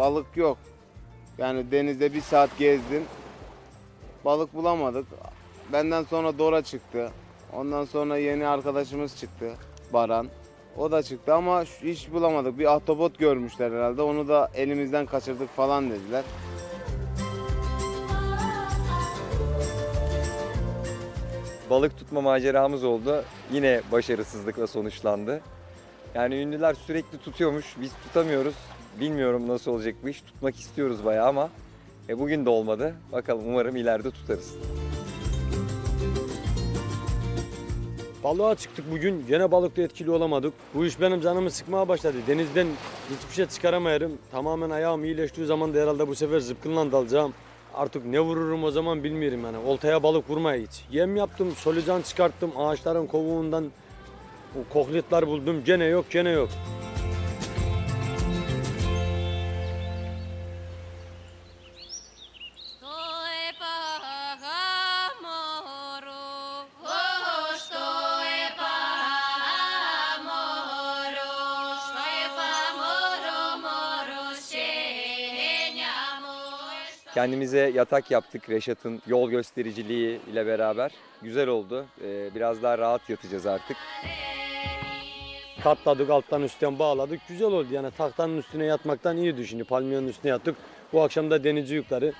balık yok. Yani denizde bir saat gezdim. Balık bulamadık. Benden sonra Dora çıktı. Ondan sonra yeni arkadaşımız çıktı. Baran. O da çıktı ama hiç bulamadık. Bir ahtapot görmüşler herhalde. Onu da elimizden kaçırdık falan dediler. Balık tutma maceramız oldu. Yine başarısızlıkla sonuçlandı. Yani ünlüler sürekli tutuyormuş. Biz tutamıyoruz. Bilmiyorum nasıl olacak bu iş. Tutmak istiyoruz bayağı ama e, bugün de olmadı. Bakalım umarım ileride tutarız. Balığa çıktık bugün. Gene balıkta etkili olamadık. Bu iş benim canımı sıkmaya başladı. Denizden hiçbir şey çıkaramayarım. Tamamen ayağım iyileştiği zaman da herhalde bu sefer zıpkınla dalacağım. Artık ne vururum o zaman bilmiyorum yani. Oltaya balık vurmaya hiç. Yem yaptım, solucan çıkarttım. Ağaçların kovuğundan koklitler buldum. Gene yok, gene yok. Kendimize yatak yaptık Reşat'ın yol göstericiliği ile beraber. Güzel oldu. E, biraz daha rahat yatacağız artık. Katladık, alttan üstten bağladık. Güzel oldu yani tahtanın üstüne yatmaktan iyi düşündü. Palmiyenin üstüne yattık. Bu akşam da denizi yukarı.